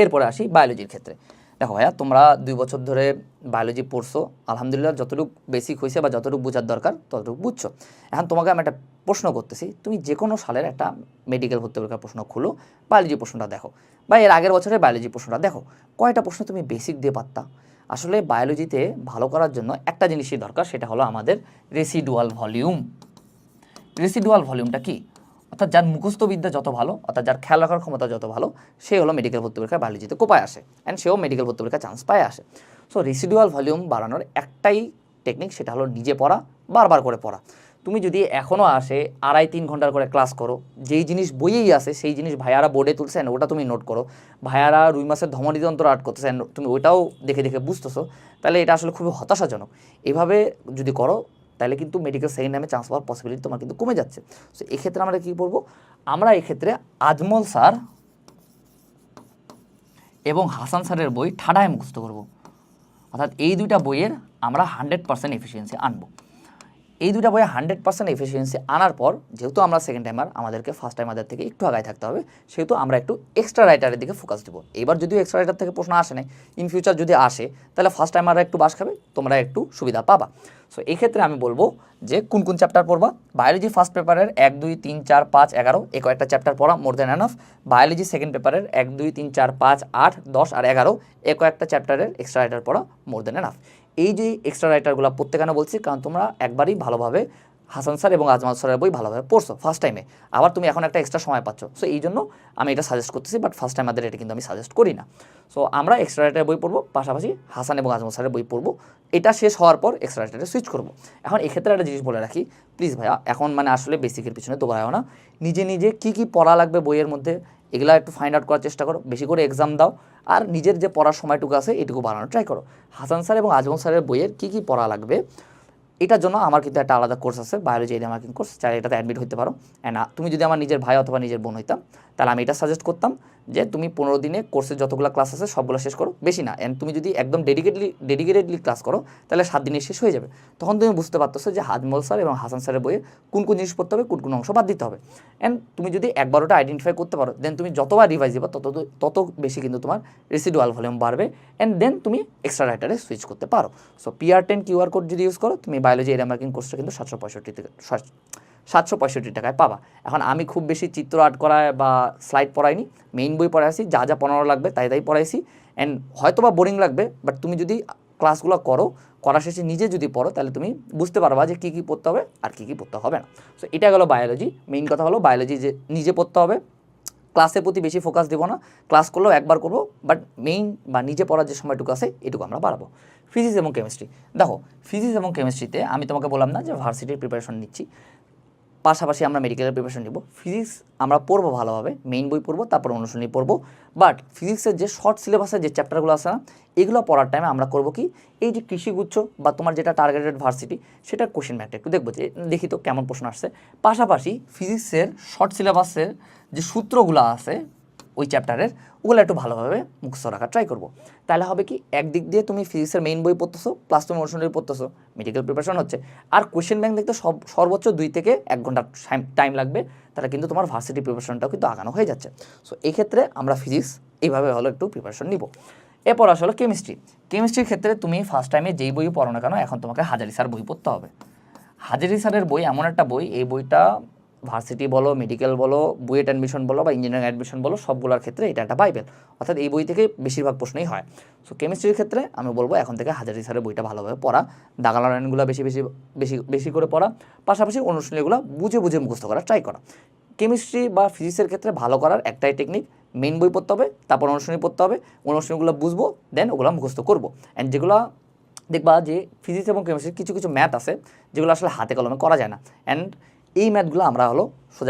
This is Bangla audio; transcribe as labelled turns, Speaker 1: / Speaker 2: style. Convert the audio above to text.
Speaker 1: এরপরে আসি বায়োলজির ক্ষেত্রে। দেখো ভাইয়া, তোমরা দুই বছর ধরে বায়োলজি পড়ছো, আলহামদুলিল্লাহ যতটুকু বেসিক হয়েছে বা যতটুকু বোঝার দরকার, ততটুকু বুঝছ। এখন তোমাকে আমি একটা প্রশ্ন করতেছি, তুমি যে কোনো সালের একটা মেডিকেল ভর্তি পরীক্ষার প্রশ্ন খুলো বায়োলজি প্রশ্নটা দেখো। বা এর আগের বছরের বায়োলজি প্রশ্নটা দেখো, কয়টা প্রশ্ন তুমি বেসিক দিয়ে পারতা আসলে বায়োলজিতে ভালো করার জন্য একটা জিনিসই দরকার, সেটা হলো আমাদের রেসিডুয়াল ভলিউম রেসিডুয়াল ভলিউমটা কি? অর্থাৎ যার মুখস্থ বিদ্যা যত ভালো, অর্থাৎ যার খেয়াল রাখার ক্ষমতা যত ভালো, সে হলো মেডিকেল ভর্তি পরীক্ষায় বায়োলজিতে কোপায় আসে অ্যান্ড সেও মেডিকেল ভর্তি পরীক্ষায় চান্স পায় আসে। সো রেসিডুয়াল ভলিউম বাড়ানোর একটাই টেকনিক সেটা হলো নিজে পড়া, বারবার করে পড়া। তুমি যদি এখনও আসে, আড়াই তিন ঘণ্টার করে ক্লাস করো, যেই জিনিস বইয়েই আসে, সেই জিনিস ভাইয়ারা বোর্ডে তুলছেন ওটা তুমি নোট করো। ভাইয়ারা রুই মাসের ধমনী যন্ত্র আর্ট করতেছেন তুমি ওইটাও দেখে দেখে বুঝতেছো, তাহলে এটা আসলে খুবই হতাশাজনক। এভাবে যদি করো তাহলে কিন্তু মেডিকেল সেকেন্ড টাইমে চান্স পাওয়ার পসিবিলিটি তোমার কিন্তু কমে যাচ্ছে। সো এক্ষেত্রে আমরা কী করব আমরা এক্ষেত্রে আজমল স্যার এবং হাসান স্যারের বই ঠাডায় মুখস্থ করব। অর্থাৎ এই দুইটা বইয়ের আমরা হান্ড্রেড পার্সেন্ট এফিসিয়েন্সি আনব। এই দুটা বইয়ে হান্ড্রেড পার্সেন্ট এফিসিয়েন্সি আনার পর, যেহেতু আমরা সেকেন্ড টাইমার আমাদেরকে ফার্স্ট টাইমারদের থেকে একটু আগায় থাকতে হবে, সেহেতু আমরা একটু এক্সট্রা রাইটারের দিকে ফোকাস দেবো। এবার যদিও এক্সট্রা রাইটার থেকে প্রশ্ন আসে নাই ইন ফিউচার যদি আসে, তাহলে ফার্স্ট টাইমাররা একটু বাস খাবে, তোমরা একটু সুবিধা পাবা। সো এক্ষেত্রে ক্ষেত্রে আমি বলব যে কোন কোন চ্যাপ্টার পড়বা? বায়োলজি ফার্স্ট পেপারের এক, দুই, তিন, চার, পাঁচ, এগারো, এ কয়েকটা চ্যাপ্টার পড়া more than enough biology second পেপারের এক, দুই, তিন, চার, পাঁচ, আট, দশ আর এগারো, এ কয়েকটা চ্যাপ্টারের এক্সট্রা রাইটার পড়া মোর দ্যান অ্যানফ এই যে এক্সট্রা রাইটারগুলো পড়তে বলছি, কারণ তোমরা একবারই ভালোভাবে হাসান স্যার এবং আজমাল স্যারের বই ভালোভাবে পড়ছো ফার্স্ট টাইমে আবার তুমি এখন একটা এক্সট্রা সময় পাচ্ছ। সো এই জন্য আমি এটা সাজেস্ট করতেছি বাট ফার্স্ট টাইম আমাদের এটা কিন্তু আমি সাজেস্ট করি না। সো আমরা এক্সট্রা রাইটারের বই পড়ব, পাশাপাশি হাসান এবং আজমাল স্যারের বই পড়ব। এটা শেষ হওয়ার পর এক্সট্রা রাইটারে সুইচ করব। এখন এক্ষেত্রে একটা জিনিস বলে রাখি প্লিজ ভাইয়া, এখন মানে আসলে বেসিকের পিছনে দৌড়ায়ও না। নিজে নিজে কী কী পড়া লাগবে বইয়ের মধ্যে, এগুলো একটু ফাইন্ড আউট করার চেষ্টা করো। বেশি করে এক্সাম দাও। আর নিজের যে পড়ার সময়টুকু আছে, এটুকু বানানোর ট্রাই করো। হাসান স্যার এবং আজমল স্যারের বইয়ের কী কী পড়া লাগবে এটার জন্য আমার কিন্তু একটা আলাদা কোর্স আছে বায়োলজি এরিয়া মার্কিং কোর্স চাই এটাতে অ্যাডমিট হতে পারো। অ্যান্ড তুমি যদি আমার নিজের ভাই অথবা নিজের বোন হইতাম তাহলে আমি এটা সাজেস্ট করতাম যে তুমি পনেরো দিনে কোর্সের যতগুলো ক্লাস আছে, সবগুলো শেষ করো। বেশি না। অ্যান্ড তুমি যদি একদম ডেডিকেটলি ডেডিকেটেডলি ক্লাস করো, তাহলে সাত দিনে শেষ হয়ে যাবে। তখন তুমি বুঝতে পারতেছো যে হাজমল স্যার এবং হাসান স্যারের বইয়ে কোন কোন জিনিস পড়তে হবে, কোন কোন অংশ বাদ দিতে হবে। অ্যান্ড তুমি যদি একবার ওটা আইডেন্টিফাই করতে পারো দেন তুমি যতবার রিভাইজ দিবা, তত তত বেশি কিন্তু তোমার রেসিডুয়াল ভলিউম বাড়বে। অ্যান্ড দেন তুমি এক্সট্রা রাইটারে সুইচ করতে পারো। So PR ten QR code যদি ইউজ করো, তুমি বায়োলজি এরিয়া মার্কিং কোর্সটা কিন্তু সাতশো পঁয়ষট্টি থেকে সাতশো পঁয়ষট্টি টাকায় পাবা। এখন আমি খুব বেশি চিত্র আর্ট করায় বা স্লাইড পড়াইনি মেইন বই পড়াইছি, যা যা পড়ানো লাগবে তাই তাই পড়াইছি। অ্যান্ড হয়তো বা বোরিং লাগবে বাট তুমি যদি ক্লাসগুলো করো, করা শেষে নিজে যদি পড়ো, তাহলে তুমি বুঝতে পারবা যে কী কী পড়তে হবে আর কী কী পড়তে হবে না। সো এটা গেলো বায়োলজি মেইন কথা হলো বায়োলজি যে নিজে পড়তে হবে। ক্লাসের প্রতি বেশি ফোকাস দেবো না ক্লাস করলেও একবার করব বাট মেইন বা নিজে পড়ার যে সময়টুকু আছে, এটুকু আমরা বাড়াবো। ফিজিক্স এবং কেমিস্ট্রি দেখো ফিজিক্স এবং কেমিস্ট্রিতে আমি তোমাকে বললাম না যে ভার্সিটির প্রিপারেশন নিচ্ছি। পাশাপাশি আমরা মেডিকেলের প্রিপারেশন নিব। ফিজিক্স আমরা পড়ব ভালোভাবে মেইন বই পড়ব, তারপর অনুশীলনী পড়ব। বাট ফিজিক্সের যে শর্ট সিলেবাসের যে চ্যাপ্টারগুলো আছে না, এগুলো পড়ার টাইমে আমরা করব কি, এই যে কৃষিগুচ্ছ বা তোমার যেটা টার্গেটেড ভার্সিটি সেটা কোশ্চেন ম্যাটার একটু দেখব যে, দেখি তো কেমন প্রশ্ন আসছে। পাশাপাশি ফিজিক্সের শর্ট সিলেবাসের যে সূত্রগুলো আছে ওই চ্যাপ্টারের ওগুলো একটু ভালোভাবে মুখস্থ রাখার ট্রাই করব। তাহলে হবে কি, একদিক দিয়ে তুমি ফিজিক্সের মেইন বই পড়তেছো প্লাস তুমি অনুশীলনী পড়তেছো মেডিকেল প্রিপারেশন হচ্ছে। আর কোয়েশ্চেন ব্যাংক দেখতে সব, সর্বোচ্চ দুই থেকে এক ঘণ্টা টাইম লাগবে, তাহলে কিন্তু তোমার ভার্সিটি প্রিপারেশনটাও কিন্তু আগানো হয়ে যাচ্ছে। সো এক্ষেত্রে আমরা ফিজিক্স এইভাবে হলো একটু প্রিপারেশন নিব। এরপর আসলে কেমিস্ট্রি কেমিস্ট্রির ক্ষেত্রে তুমি ফার্স্ট টাইমে যেই বই পড়ো না কেন, এখন তোমাকে হাজারি স্যার বই পড়তে হবে। হাজারি স্যারের বই এমন একটা বই, এই বইটা ভার্সিটি বলো মেডিকেল বলো বুয়েট অ্যাডমিশন বলো বা ইঞ্জিনিয়ারিং অ্যাডমিশন বলো, সবগুলোর ক্ষেত্রে এটা একটা বাইবেল অর্থাৎ এই বই থেকে বেশিরভাগ প্রশ্নই হয়। সো কেমিস্ট্রির ক্ষেত্রে আমি বলব এখন থেকে হাজারি স্যারের বইটা ভালোভাবে পড়া, দাগালা লাইনগুলো বেশি বেশি বেশি বেশি করে পড়া, পাশাপাশি অনুশীলনীগুলো বুঝে বুঝে মুখস্থ করা ট্রাই করা। কেমিস্ট্রি বা ফিজিক্সের ক্ষেত্রে ভালো করার একটাই টেকনিক মেন বই পড়তে হবে, তারপর অনুশীলনী পড়তে হবে, অনুশীলনীগুলো বুঝব দেন ওগুলো মুখস্থ করব। অ্যান্ড যেগুলো দেখবা যে ফিজিক্স এবং কেমিস্ট্রির কিছু কিছু ম্যাথ আছে, যেগুলো আসলে হাতে কলমে করা যায় না। অ্যান্ড এই ম্যাথগুলো আমরা হলো সোজা